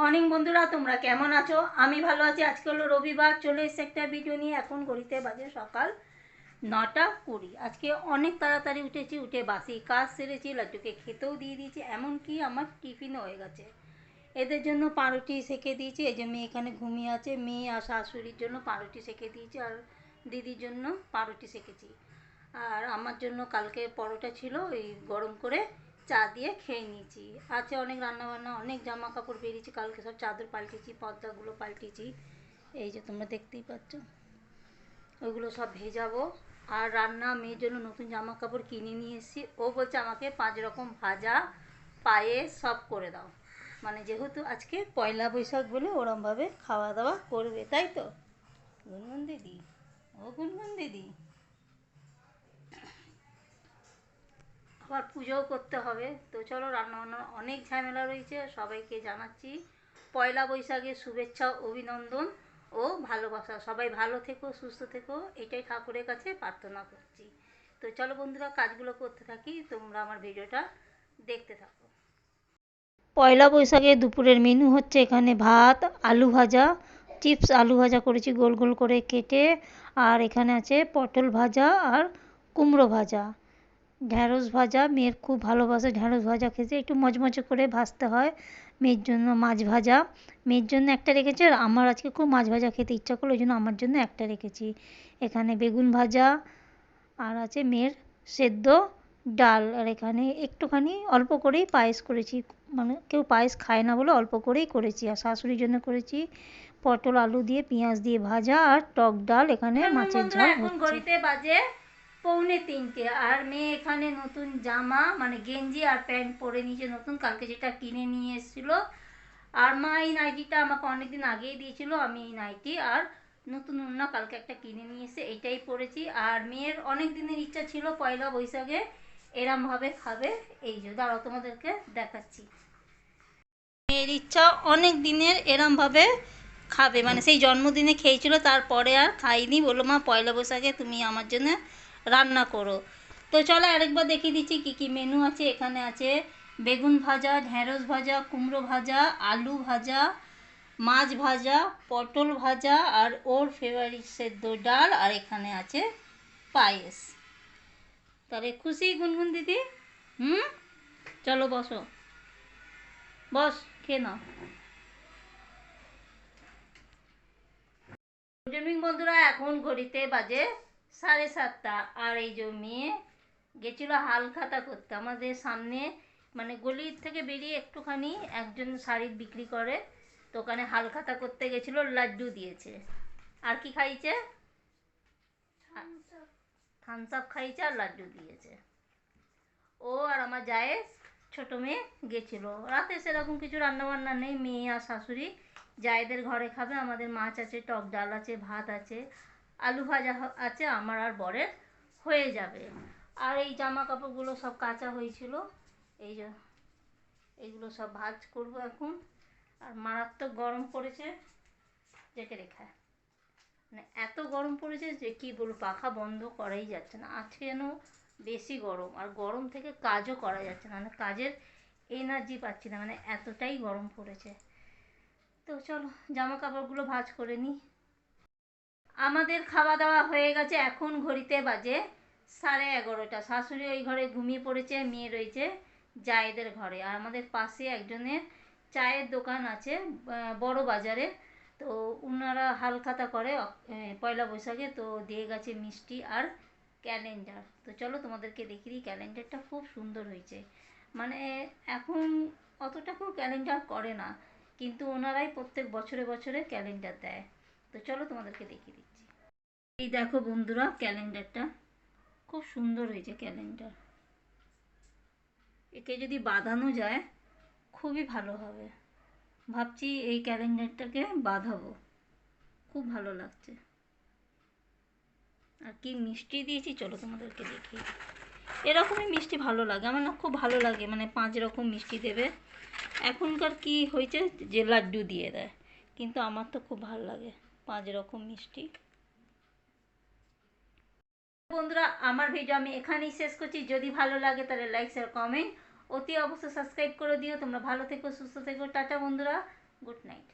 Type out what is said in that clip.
Morning বন্ধুরা, তোমরা কেমন আছো? আমি ভালো আছি। আজকে হলো রবিবার, চলে এসে একটা ভিডিও নিয়ে। এখন ঘড়িতে বাজে সকাল নটা কুড়ি। আজকে অনেক তাড়াতাড়ি উঠেছি, উঠে বাসি কাজ সেরেছি, লাড্ডুকে খেতেও দিয়ে দিয়েছি, এমনকি আমার টিফিনও হয়ে গেছে। এদের জন্য পাউরুটি সেকে দিয়েছি, এই যে মেয়ে এখানে ঘুমিয়ে আছে। মেয়ে আর শাশুড়ির জন্য পাউরুটি সেকে দিয়েছি, আর দিদির জন্য পাউরুটি সেকেছি। আর আমার জন্য কালকে পরোটা ছিল, ওই গরম করে চা দিয়ে খেয়ে নিয়েছি। আছে অনেক রান্নাবান্না, অনেক জামা কাপড় বেরিয়েছি, কালকে সব চাদর পাল্টেছি, পর্দাগুলো পাল্টেছি। এই যে তোমরা দেখতেই পাচ্ছ। ওইগুলো সব ভেজাবো। আর রান্না, মেয়ের জন্য নতুন জামা কাপড় কিনে নিয়ে এসেছি। ও বলছে, আমাকে পাঁচ রকম ভাজা, পায়েস সব করে দাও। মানে যেহেতু আজকে পয়লা বৈশাখ বলে ওরমভাবে খাওয়া দাওয়া করবে, তাই তো? গুনগুন দিদি, ও গুনগুন দিদি। আবার পুজোও করতে হবে। তো চলো রান্না বান্নার অনেক ঝামেলা রয়েছে। সবাইকে জানাচ্ছি পয়লা বৈশাখের শুভেচ্ছা, অভিনন্দন ও ভালোবাসা। সবাই ভালো থেকো, সুস্থ থেকো। এটাই ঠাকুরের কাছে প্রার্থনা করছি। তো চলো বন্ধুরা, কাজগুলো করতে থাকি। তোমরা আমার ভিডিওটা দেখতে থাকো। পয়লা বৈশাখে দুপুরের মেনু হচ্ছে এখানে ভাত, আলু ভাজা, চিপস, আলু ভাজা করেছি গোল গোল করে কেটে। আর এখানে আছে পটল ভাজা আর কুমড়ো ভাজা। ঢ্যাঁড়স ভাজা মেয়ের খুব ভালোবাসে ঢ্যাঁড়স ভাজা খেতে। একটু মচমচে করে ভাজতে হয় মেয়ের জন্য মাছ ভাজা। মেয়ের জন্য একটা রেখেছি আর আমার আজকে খুব মাছ ভাজা খেতে ইচ্ছা করল ওই জন্য আমার জন্য একটা রেখেছি। এখানে বেগুন ভাজা আর আছে মেয়ের সেদ্ধ ডাল। আর এখানে একটুখানি অল্প করেই পায়েস করেছি। মানে কেউ পায়েস খায় না বলে অল্প করেই করেছি। আর শাশুড়ির জন্য করেছি পটল আলু দিয়ে পেঁয়াজ দিয়ে ভাজা আর টক ডাল। এখানে মাছের ঝাল এখন। ঘড়িতে বাজে পৌনে তিনটে। আর মেয়ে এখানে নতুন জামা মানে গেঞ্জি আর প্যান্ট পরে নিয়েছে নতুন, কালকে যেটা কিনে নিয়ে এসেছিল। আর মা এই নাইটিটা আমাকে অনেকদিন আগেই দিয়েছিল, আমি এই নাইটি। আর নতুন ওড়না কালকে একটা কিনে নিয়ে এসে এটাই পরেছি। আর মেয়ের অনেক দিনের ইচ্ছা ছিল পয়লা বৈশাখে এরমভাবে খাবে। এই যে, দাঁড়াও তোমাদেরকে দেখাচ্ছি। মেয়ের ইচ্ছা অনেক দিনের এরমভাবে খাবে মানে সেই জন্মদিনে খেয়েছিল, তারপরে আর খাইনি বলল, মা, পয়লা বৈশাখে তুমি আমার জন্য রান্না করো। তো চলো আরেকবার দেখিয়ে দিচ্ছি কী কী মেনু আছে। এখানে আছে বেগুন ভাজা ঢ্যাঁড়স ভাজা, কুমড়ো ভাজা, আলু ভাজা, মাছ ভাজা, পটল ভাজা আর ওর ফেভারিট সেদ্ধ ডাল আর এখানে আছে পায়েস। তাহলে খুশি গুনগুন দিদি? হুম? চলো বসো। বস, খেয়ে নাও। গুড ইভিনিং বন্ধুরা, এখন ঘড়িতে বাজে সাড়ে সাতটা আর এই যে মেয়ে গেছিল হালখাতা করতে। আমাদের সামনে মানে গলির থেকে বেরিয়ে একটুখানি একজন শাড়ি বিক্রি করে তো ওখানে হালখাতা করতে গেছিল লাড্ডু দিয়েছে। আর কি খাইছে? থামস আপ খাইছে আর লাড্ডু দিয়েছে। ও আর আমার জায়ে ছোটো মেয়ে গেছিল। রাতে সেরকম কিছু রান্নাবান্না নেই মেয়ে আর শাশুড়ি। জায়েদের ঘরে খাবে আমাদের মাছ আছে টক ডাল আছে ভাত আছে। আলু ভাজা আছে, আমার আর বরের, হয়ে যাবে। আর এই জামা কাপড়গুলো সব কাঁচা হয়েছিল, এই যে, এইগুলো সব ভাজ করব এখন। আর মারাত্মক গরম পড়েছে যেকে রেখা মানে এত গরম পড়েছে যে কি বলব, পাখা বন্ধ করাই যাচ্ছে না। আজকে যেন বেশি গরম, আর গরম থেকে কাজও করা যাচ্ছে না। মানে কাজের এনার্জি পাচ্ছি না মানে এতটাই গরম পড়েছে। তো চলো জামা কাপড়গুলো ভাজ করে নিই। আমাদের খাওয়া দাওয়া হয়ে গেছে, এখন ঘড়িতে বাজে সাড়ে এগারোটা। শাশুড়ি ওই ঘরে ঘুমিয়ে পড়েছে, মেয়ে রয়েছে জায়েদের ঘরে। আর আমাদের পাশে একজনের চায়ের দোকান আছে বড় বাজারে। তো ওনারা হালখাতা করে পয়লা বৈশাখে, তো দিয়ে গেছে মিষ্টি আর ক্যালেন্ডার। তো চলো তোমাদেরকে দেখিয়ে দিই, ক্যালেন্ডারটা খুব সুন্দর হয়েছে। মানে এখন অতটা কেউ ক্যালেন্ডার করে না, কিন্তু ওনারাই প্রত্যেক বছরে বছরে ক্যালেন্ডার দেয়। তো চলো তোমাদেরকে দেখিয়ে দিচ্ছি এই দেখো বন্ধুরা ক্যালেন্ডারটা। খুব সুন্দর হয়েছে ক্যালেন্ডার। একে যদি বাঁধানো যায়, খুবই ভালো হবে। ভাবছি এই ক্যালেন্ডারটাকে বাঁধাবো। খুব ভালো লাগছে। আর কি মিষ্টি দিয়েছি, চলো তোমাদেরকে দেখি এরকমই মিষ্টি ভালো লাগে, আমার না খুব ভালো লাগে মানে পাঁচ রকম মিষ্টি দেবে। এখনকার কি হয়েছে, যে লাড্ডু দিয়ে দেয়। কিন্তু আমার তো খুব ভালো লাগে পাঁচ রকম মিষ্টি। বন্ধুরা, আমার ভিডিও আমি এখানেই শেষ করছি। যদি ভালো লাগে তাহলে লাইক শেয়ার কমেন্ট অতি অবশ্যই সাবস্ক্রাইব করে দিও। তোমরা ভালো থেকো, সুস্থ থেকো। টাটা বন্ধুরা গুড নাইট